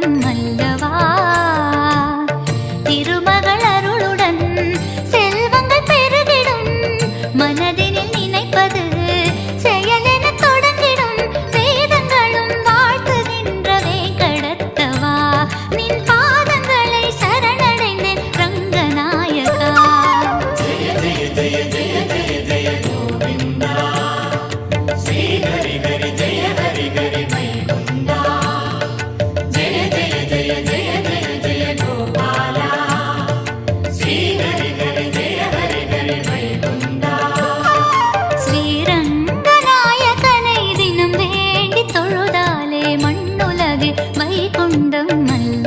தெய்வம் அல்லவா? செல்வங்கள் பெருகிடும். மனதினில் நினைப்பது செயலென தொடங்கிடும். வேதங்களும் வாழ்த்துகின்றவே கடத்தவா? நின் பாதங்களை சரணடைந்தேன் ரங்கநாயகா. ஜெய my